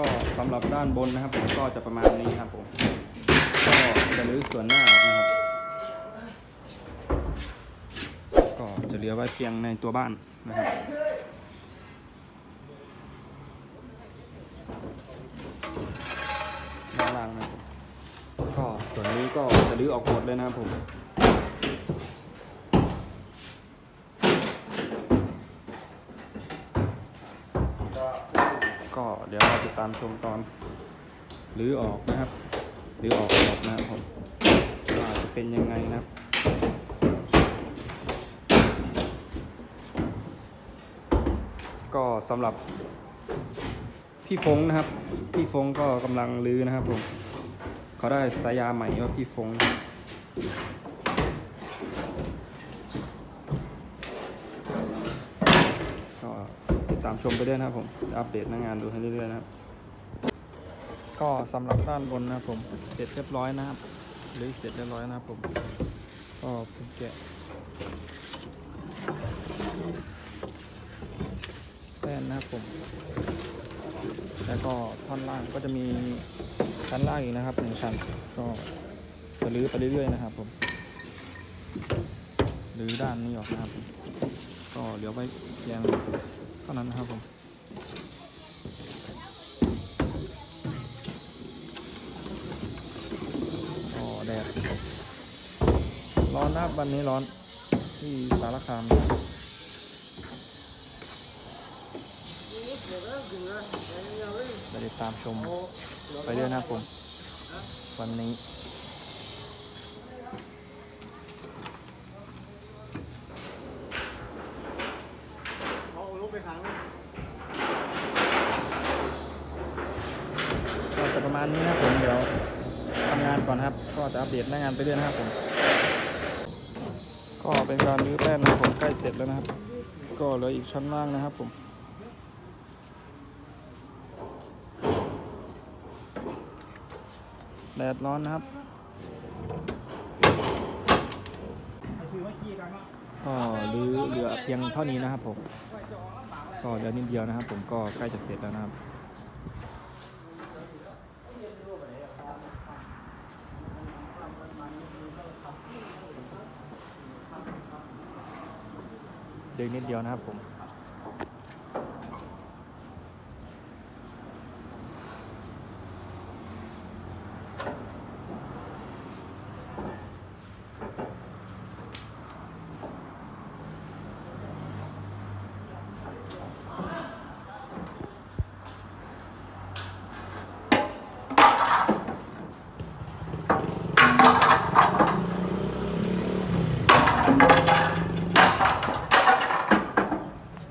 ก็สำหรับด้านบนนะครับผมก็จะประมาณนี้ครับผมก็จะรื้อส่วนหน้าออกนะครับ ก็จะเหลือไว้เพียงในตัวบ้านนะครับด้านล่างนะครับก็ส่วนนี้ก็จะรื้อออกหมดเลยนะครับผม ก็เดี๋ยวเราติดตามชมตอนรื้อออกนะครับรื้อออกหมดนะครับผมว่าจะเป็นยังไงนะครับก็สำหรับพี่ฟงนะครับ พี่ฟงก็กำลังรื้อนะครับผมเขาได้สายยาใหม่ว่าพี่ฟงนะครับก็ติ ดตามชมไปด้วยนะครับผมอัปเดตหน้างานดูให้เรื่อยๆนะครับ ก็สำหรับด้านบนนะครับผมเสร็จเรียบร้อยนะครับหรือเสร็จเรียบร้อยนะครับผมก็เพิ่งแกะแป้นนะครับผม แล้วก็ท่อนล่างก็จะมีชั้นล่างอีกนะครับหนึ่งชั้นก็จะรื้อไปเรื่อยๆนะครับผมรื้อด้านนี้ออกนะครับ ก็เหลือไว้เพียง ท่านั้นนะครับผมก็แดด ร้อนนะวันนี้ร้อนที่สารคามนะไปติดตามชมไปเรื่อยนะครับผม วันนี้ เอาลูกไปขัง ก็ จะประมาณนี้นะผมเดี๋ยวทำงานก่อนครับ ก็จะอัปเดตหน้างานไปเรื่อยนะครับผม ก็เป็นการรื้อแป้นนะผมใกล้เสร็จแล้วนะครับ ก็เหลืออีกชั้นล่างนะครับผมแดดร้อนนะครับกันเนาะก็รื้อเหลือเพียงเท่านี้นะครับผม ก็เหลือนิดเดียวนะครับ ผมก็ใกล้จะเสร็จแล้วนะครับ ด็กนิดเดียวนะครับผม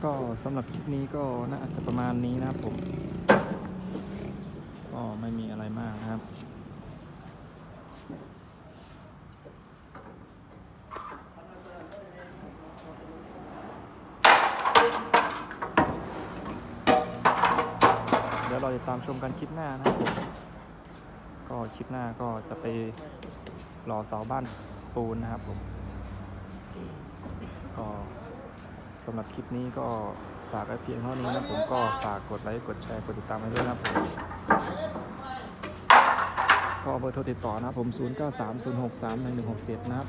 ก็ สำหรับคลิปนี้ก็น่าจะประมาณนี้นะครับผม ก็ไม่มีอะไรมากนะครับเดี๋ยวเราติดตามชมกันคลิปหน้านะครับผมก็คลิปหน้าก็จะไปรอเสาบ้านปูนนะครับผมก็ำหรับคลิปนี้ก็ฝากไว้เพียงเท่านี้นะผมก็ฝากกดไลค์กดแชร์กดติดตามไว้ด้วยนะผมก็เบอร์โทรติดต่อนะผม 0930631167 นะครับ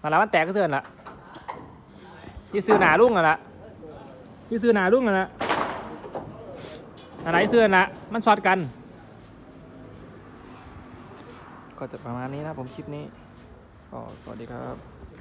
มาแล้วมันแตกก็เสื่อนละที่ซื้อหนาลุ่งอะละที่ซื้อหนาลุ่งอะละอะไรเสื่อนละมันช็อตกัน ก็จะประมาณนี้นะผมคลิปนี้ก็สวัสดีครับ